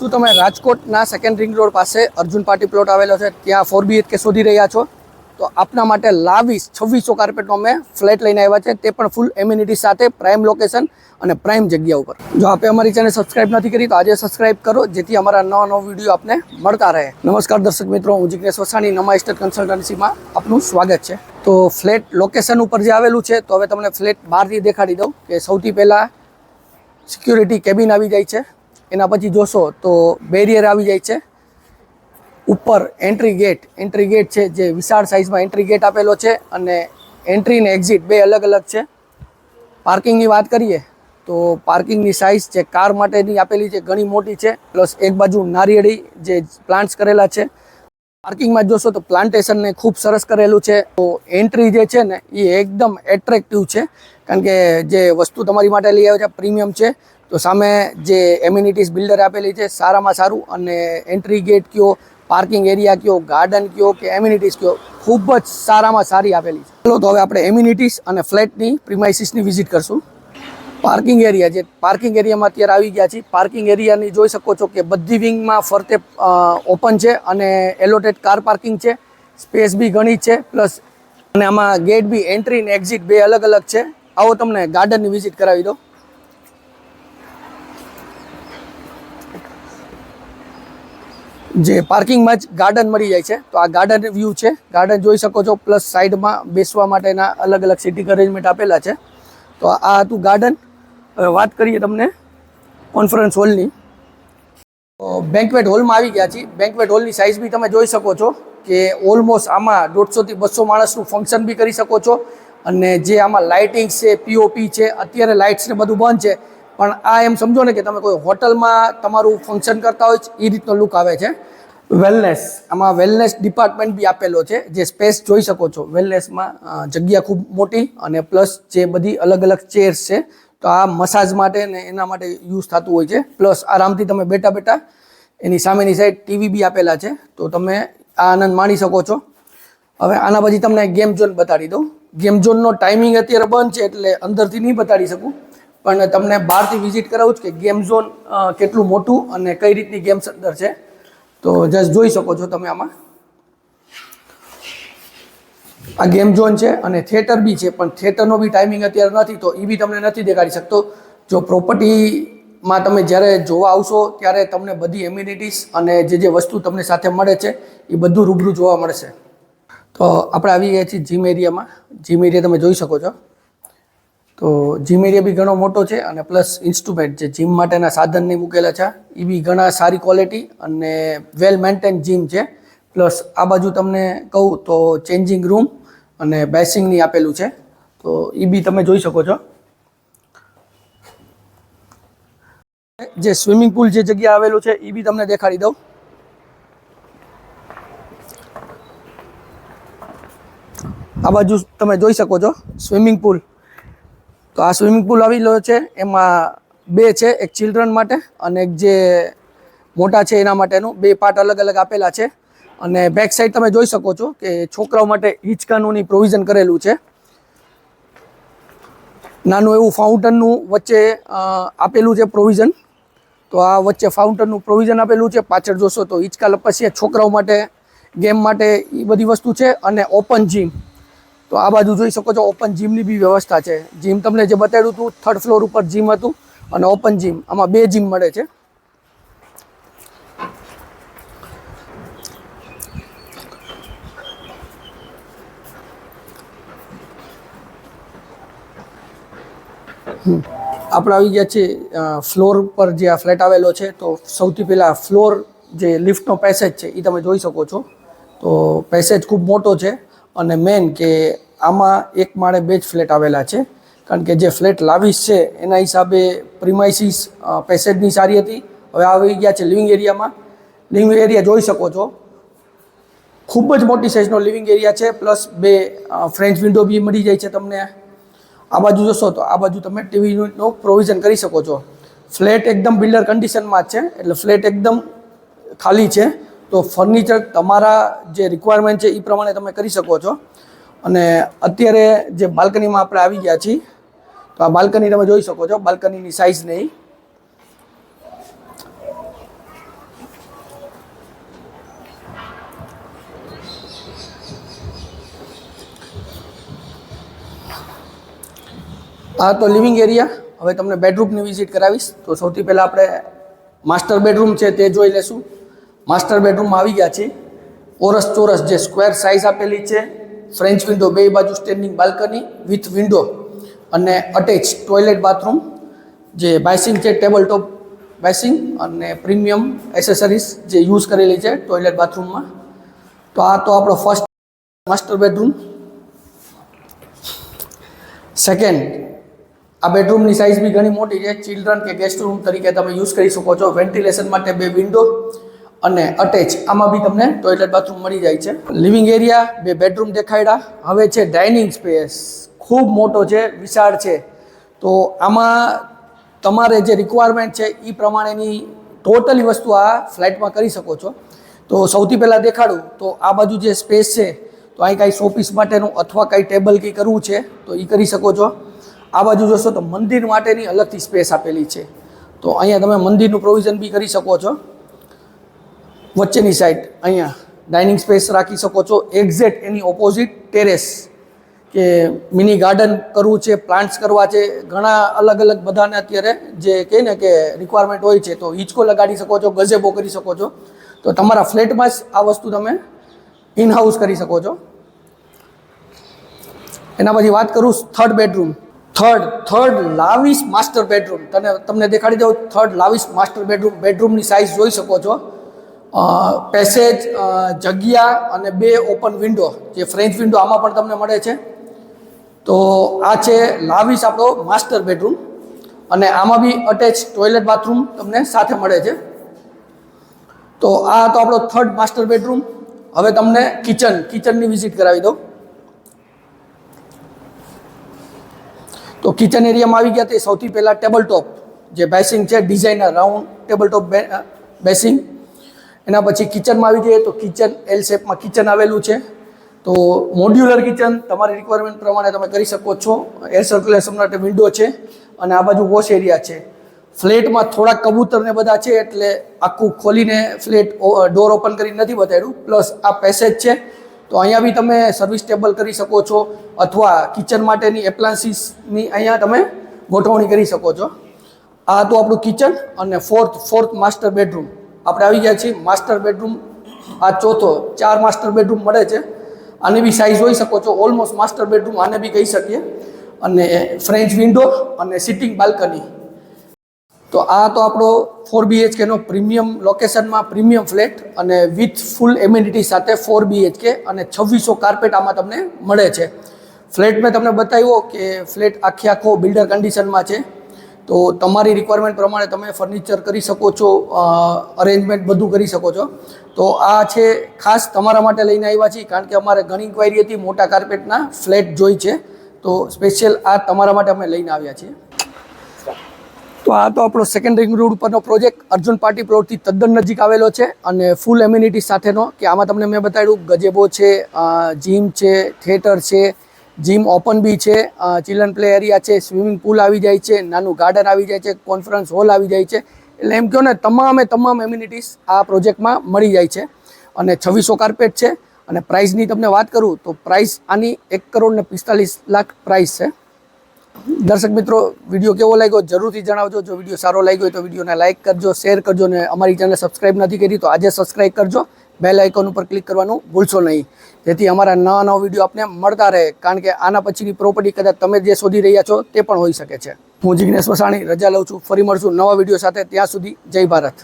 શું તમે રાજકોટના સેકન્ડ રિંગ રોડ પાસે અર્જુન પાર્ટી પ્લોટ આવેલો છે? ત્યાં ફોર બીએચકે શોધી રહ્યા છો? તો આપના માટે લાવીસ છવ્વીસો કાર્પેટનો અમે ફ્લેટ લઈને આવ્યા છે. તે પણ ફૂલ એમ્યુનિટી સાથે પ્રાઇમ લોકેશન અને પ્રાઇમ જગ્યા ઉપર. જો આપે અમારી ચેનલ સબસ્ક્રાઇબ નથી કરી, તો આજે સબસ્ક્રાઇબ કરો, જેથી અમારા નવા નવા વીડિયો આપને મળતા રહે. નમસ્કાર દર્શક મિત્રો, હું જિજ્ઞેશ વસાણી, નમા સ્ટેટ કન્સલ્ટન્સીમાં આપનું સ્વાગત છે. તો ફ્લેટ લોકેશન ઉપર જે આવેલું છે, તો હવે તમને ફ્લેટ બહારથી દેખાડી દઉં કે સૌથી પહેલાં સિક્યુરિટી કેબિન આવી જાય છે. એના પછી જોશો તો બેરિયર આવી જાય છે. ઉપર એન્ટ્રી ગેટ એન્ટ્રી ગેટ છે જે વિશાળ સાઇઝમાં એન્ટ્રી ગેટ આપેલો છે અને એન્ટ્રી ને એક્ઝિટ બે અલગ અલગ છે. પાર્કિંગની વાત કરીએ તો પાર્કિંગની સાઇઝ જે કાર માટેની આપેલી છે ઘણી મોટી છે પ્લસ એક બાજુ નારિયેળી જે પ્લાન્ટ્સ કરેલા છે. પાર્કિંગમાં જોશો તો પ્લાન્ટેશનને ખૂબ સરસ કરેલું છે. તો એન્ટ્રી જે છે ને એ એકદમ એટ્રેક્ટિવ છે. કારણ કે જે વસ્તુ તમારી માટે લઈ આવે છે પ્રીમિયમ છે, તો સામે જે એમ્યુનિટીઝ બિલ્ડર આપેલી છે, સારામાં સારું અને એન્ટ્રી ગેટ કયો પાર્કિંગ એરિયા કયો ગાર્ડન કયો કે એમ્યુનિટીઝ કયો, ખૂબ જ સારામાં સારી આપેલી છે. ચલો તો હવે આપણે એમ્યુનિટીઝ અને ફ્લેટની પ્રિમાઇસીસની વિઝિટ કરશું. પાર્કિંગ એરિયા જે પાર્કિંગ એરિયામાં અત્યારે આવી ગયા છીએ. પાર્કિંગ એરિયાની જોઈ શકો છો કે બધી વિંગમાં ફરતે ઓપન છે અને એલોટેડ કાર પાર્કિંગ છે. સ્પેસ બી ઘણી છે પ્લસ અને આમાં ગેટ બી એન્ટ્રી ને એક્ઝિટ બે અલગ અલગ છે. આવો તમને ગાર્ડનની વિઝિટ કરાવી દો જે પાર્કિંગમાં જ ગાર્ડન મળી જાય છે. તો આ ગાર્ડન વ્યૂ છે. ગાર્ડન જોઈ શકો છો પ્લસ સાઈડમાં બેસવા માટેના અલગ અલગ સિટિંગ અરેન્જમેન્ટ આપેલા છે. તો આ હતું ગાર્ડન વાત કરીએ તમને કોન્ફરન્સ હોલની બેન્કવેટ હોલમાં આવી ગયા છીએ. બેન્કવેટ હોલની સાઇઝ બી તમે જોઈ શકો છો કે ઓલમોસ્ટ આમાં દોઢસોથી બસો માણસનું ફંક્શન બી કરી શકો છો. અને જે આમાં લાઇટિંગ છે પીઓપી છે અત્યારે લાઇટ્સ ને બધું બંધ છે. પણ આ એમ સમજો ને કે તમે કોઈ હોટલમાં તમારું ફંક્શન કરતા હોય એ રીતનો લુક આવે છે. વેલનેસ આમાં વેલનેસ ડિપાર્ટમેન્ટ બી આપેલો છે જે સ્પેસ જોઈ શકો છો. વેલનેસમાં જગ્યા ખૂબ મોટી અને પ્લસ જે બધી અલગ અલગ ચેર્સ છે તો આ મસાજ માટે ને એના માટે યુઝ થતું હોય છે. પ્લસ આરામથી તમે બેઠા બેઠા એની સામેની સાઈડ ટીવી બી આપેલા છે તો તમે આ આનંદ માણી શકો છો. હવે આના પછી તમને ગેમ ઝોન બતાડી દઉં. ગેમ ઝોનનો ટાઈમિંગ અત્યારે બંધ છે એટલે અંદરથી નહીં બતાડી શકું. પણ તમને બહારથી વિઝિટ કરાવું છું કે ગેમ ઝોન કેટલું મોટું અને કઈ રીતની ગેમ્સ અંદર છે. તો જસ્ટ જોઈ શકો છો તમે આમાં. આ ગેમ ઝોન છે અને થિયેટર બી છે, પણ થિયેટરનો બી ટાઈમિંગ અત્યારે નથી, તો એ બી તમને નથી દેખાડી શકતો. જો પ્રોપર્ટીમાં તમે જ્યારે જોવા આવશો, ત્યારે તમને બધી એમ્યુનિટીઝ અને જે જે વસ્તુ તમને સાથે મળે છે એ બધું રૂબરૂ જોવા મળશે. તો આપણે આવી ગયા છીએ જીમ એરિયામાં જીમ એરિયા તમે જોઈ શકો છો. તો જીમ એરિયા બી ઘણો મોટો છે અને પ્લસ ઇન્સ્ટ્રુમેન્ટ જે જીમ માટેના સાધન નહીં મૂકેલા છે એ બી ઘણા સારી ક્વોલિટી અને વેલ મેન્ટેન જીમ છે. પ્લસ આ બાજુ તમને કહું તો ચેન્જિંગ રૂમ અને બેસિંગની આપેલું છે. તો એ બી તમે જોઈ શકો છો. જે સ્વિમિંગ પુલ જે જગ્યા આવેલું છે એ બી તમને દેખાડી દઉં. આ બાજુ તમે જોઈ શકો છો, સ્વિમિંગ પુલ. તો આ સ્વિમિંગ પુલ આવેલો છે, એમાં બે છે, એક ચિલ્ડ્રન માટે અને એક જે મોટા છે એના માટેનું. બે પાર્ટ અલગ અલગ આપેલા છે. અને બેક સાઈડ તમે જોઈ શકો છો કે છોકરાઓ માટે હિંચકાનુંની પ્રોવિઝન કરેલું છે. નાનું એવું ફાઉન્ટનનું વચ્ચે આપેલું છે પ્રોવિઝન તો આ વચ્ચે ફાઉન્ટનનું પ્રોવિઝન આપેલું છે. પાછળ જોશો તો હિંચકા લપસીએ છોકરાઓ માટે ગેમ માટે એ બધી વસ્તુ છે અને ઓપન જીમ તો આ બાજુ જોઈ શકો છો ઓપન જીમની બી વ્યવસ્થા છે. જીમ તમને જે બતાવ્યું હતું થર્ડ ફ્લોર ઉપર જીમ હતું અને ઓપન જીમ આમાં બે જીમ મળે છે. આપણે આવી ગયા છે ફ્લોર પર જે આ ફ્લેટ આવેલો છે, તો સૌથી પહેલાં ફ્લોર જે લિફ્ટનો પેસેજ છે એ તમે જોઈ શકો છો. તો પેસેજ ખૂબ મોટો છે અને મેન કે આમાં એક માળે બે જ ફ્લેટ આવેલા છે. કારણ કે જે ફ્લેટ લાવીશ છે, એના હિસાબે પ્રિમાઇસીસ પેસેજની સારી હતી. હવે આવી ગયા છે લિવિંગ એરિયામાં. લિવિંગ એરિયા જોઈ શકો છો. ખૂબ જ મોટી સાઇઝનો લિવિંગ એરિયા છે, પ્લસ બે ફ્રેન્ચ વિન્ડો બી મળી જાય છે તમને. આ બાજુ જોશો તો આ બાજુ તમે ટીવીનો પ્રોવિઝન કરી શકો છો. ફ્લેટ એકદમ બિલ્ડર કન્ડિશનમાં જ છે, એટલે ફ્લેટ એકદમ ખાલી છે. તો ફર્નિચર તમારા જે રિક્વાયરમેન્ટ છે એ પ્રમાણે તમે કરી શકો છો. અને અત્યારે જે બાલ્કનીમાં આપણે આવી ગયા છીએ, તો આ બાલ્કની તમે જોઈ શકો છો, બાલ્કનીની સાઇઝ નહીં આ તો લિવિંગ એરિયા. હવે તમને બેડરૂમની વિઝિટ કરાવીશ. તો સૌથી પહેલાં આપણે માસ્ટર બેડરૂમ છે તે જોઈ લેશું. માસ્ટર બેડરૂમમાં આવી ગયા છે ઓરસ ચોરસ જે સ્ક્વેર સાઇઝ આપેલી છે ફ્રેન્ચ વિન્ડો બે બાજુ સ્ટેન્ડિંગ બાલ્કની વિથ વિન્ડો અને અટેચ ટોયલેટ બાથરૂમ જે બાઇસિંગ છે ટેબલ ટોપ બાઇસિંગ અને પ્રીમિયમ એસેસરીઝ જે યુઝ કરેલી છે ટોયલેટ બાથરૂમમાં તો આ તો આપણો ફર્સ્ટ માસ્ટર બેડરૂમ સેકન્ડ આ બેડરૂમની સાઇઝ બી ઘણી મોટી છે. ચિલ્ડ્રન કે ગેસ્ટ રૂમ તરીકે તમે યુઝ કરી શકો છો. વેન્ટિલેશન માટે બે વિન્ડો અને અટેચ આમાં બી તમને ટોયલેટ બાથરૂમ મળી જાય છે. લિવિંગ એરિયા બે બેડરૂમ દેખાડ્યા હવે છે ડાઇનિંગ સ્પેસ ખૂબ મોટો છે, વિશાળ છે. તો આમાં તમારે જે રિક્વાયરમેન્ટ છે એ પ્રમાણેની ટોટલી વસ્તુ આ ફ્લેટમાં કરી શકો છો. તો સૌથી પહેલાં દેખાડું. તો આ બાજુ જે સ્પેસ છે, તો અહીં કાંઈ શોપીસ માટેનું અથવા કાંઈ ટેબલ કંઈ કરવું છે, તો એ કરી શકો છો. આ બાજુ જોશો તો મંદિર માટેની અલગથી સ્પેસ આપેલી છે. તો અહીંયા તમે મંદિરનું પ્રોવિઝન બી કરી શકો છો. વચ્ચેની સાઈડ અહીંયા ડાઇનિંગ સ્પેસ રાખી શકો છો. એક્ઝેક્ટ એની ઓપોઝિટ ટેરેસ કે મિની ગાર્ડન કરવું છે પ્લાન્ટ્સ કરવા છે, ઘણા અલગ અલગ બધાને અત્યારે જે કહે ને કે રિક્વાયરમેન્ટ હોય છે, તો હિંચકો લગાડી શકો છો, ગઝેબો કરી શકો છો. તો તમારા ફ્લેટમાં જ આ વસ્તુ તમે ઇન હાઉસ કરી શકો છો. એના પછી વાત કરું થર્ડ બેડરૂમ થર્ડ થર્ડ લાવીસ માસ્ટર બેડરૂમ તને તમને દેખાડી દઉં થર્ડ લાવીસ માસ્ટર બેડરૂમ બેડરૂમની સાઇઝ જોઈ શકો છો. પેસેજ જગ્યા અને બે ઓપન વિન્ડો જે ફ્રેન્ચ વિન્ડો આમાં પણ તમને મળે છે. તો આ છે લાવિશ આપણો માસ્ટર બેડરૂમ અને આમાં બી અટેચ ટોયલેટ બાથરૂમ તમને સાથે મળે છે. તો આ તો આપણો થર્ડ માસ્ટર બેડરૂમ હવે તમને કિચન કિચનની વિઝિટ કરાવી દઉં. તો કિચન એરિયામાં આવી ગયા તે સૌથી પહેલાં ટેબલ ટોપ જે બેસિંગ છે designer round table top basin એના પછી કિચનમાં આવી જઈએ તો કિચન એલ શેપમાં કિચન આવેલું છે. તો મોડ્યુલર કિચન તમારી રિક્વાયરમેન્ટ પ્રમાણે તમે કરી શકો છો. એર સર્ક્યુલેશન માટે વિન્ડો છે અને આ બાજુ વોશ એરિયા છે. ફ્લેટમાં થોડાક કબૂતરને બધા છે એટલે આખું ખોલીને ફ્લેટ ડોર ઓપન કરી નથી બતાવ્યું પ્લસ આ પેસેજ છે. તો અહીંયા બી તમે સર્વિસ ટેબલ કરી શકો છો અથવા કિચન માટેની એપ્લાયન્સીસની અહીંયા તમે ગોઠવણી કરી શકો છો. આ તો આપણું કિચન અને ફોર્થ ફોર્થ માસ્ટર બેડરૂમ આપણે આવી ગયા છીએ માસ્ટર બેડરૂમ. આ ચોથો ચાર માસ્ટર બેડરૂમ મળે છે. આને બી સાઇઝ હોઈ શકો છો. ઓલમોસ્ટ માસ્ટર બેડરૂમ આને બી કહી શકીએ. અને ફ્રેન્ચ વિન્ડો અને સિટિંગ બાલ્કની તો આ તો આપણો ફોર બીએચકેનો પ્રીમિયમ લોકેશનમાં પ્રીમિયમ ફ્લેટ અને વિથ ફૂલ એમ્યુનિટી સાથે ફોર બીએચકે અને છવ્વીસો કાર્પેટ આમાં તમને મળે છે. ફ્લેટ મેં તમને બતાવ્યો કે ફ્લેટ આખે આખો બિલ્ડર કન્ડિશનમાં છે. તો તમારી રિક્વાયરમેન્ટ પ્રમાણે તમે ફર્નિચર કરી શકો છો અરેન્જમેન્ટ બધું કરી શકો છો. તો આ છે ખાસ તમારા માટે લઈને આવ્યા છીએ, કારણ કે અમારે ઘણી ઇન્ક્વાયરી હતી મોટા કાર્પેટના ફ્લેટ જોઈ છે. તો સ્પેશિયલ આ તમારા માટે અમે લઈને આવ્યા છીએ. તો આ તો આપણો સેકન્ડ રિંગ રોડ ઉપરનો પ્રોજેક્ટ અર્જુન પાર્ટી પ્લોટથી તદ્દન નજીક આવેલો છે અને ફૂલ એમ્યુનિટી સાથેનો, કે આમાં તમને મેં બતાવ્યું, ગજેબો છે જીમ છે થિયેટર છે જીમ ઓપન બી છે ચિલ્ડ્રન પ્લે એરિયા છે સ્વિમિંગ પુલ આવી જાય છે, નાનું ગાર્ડન આવી જાય છે કોન્ફરન્સ હોલ આવી જાય છે. એટલે એમ કહો ને, તમામે તમામ એમ્યુનિટીઝ આ પ્રોજેક્ટમાં મળી જાય છે. અને છવ્વીસો કાર્પેટ છે, અને પ્રાઇસની તમને વાત કરું, તો પ્રાઇસ આની એક કરોડ ને પિસ્તાલીસ લાખ પ્રાઇસ છે. દર્શક મિત્રો વીડિયો કેવો લાગ્યો જરૂરથી જણાવજો. જો વીડિયો સારો લાગ્યો હોય તો વિડીયોને લાઇક કરજો શેર કરજો ને અમારી ચેનલ સબસ્ક્રાઇબ નથી કરી તો આજે સબસ્ક્રાઇબ કરજો. બેલ આઇકોન ઉપર ક્લિક કરવાનું ભૂલશો નહીં. જેથી અમારા નવા નવા વીડિયો આપને મળતા રહે. કારણ કે આના પછીની પ્રોપર્ટી કદાચ તમે જે શોધી રહ્યા છો તે પણ હોઈ શકે છે. હું જિજ્ઞેશ વસાણી, રજા લઉં છું. ફરી મળશું નવા વીડિયો સાથે. ત્યાં સુધી જય ભારત.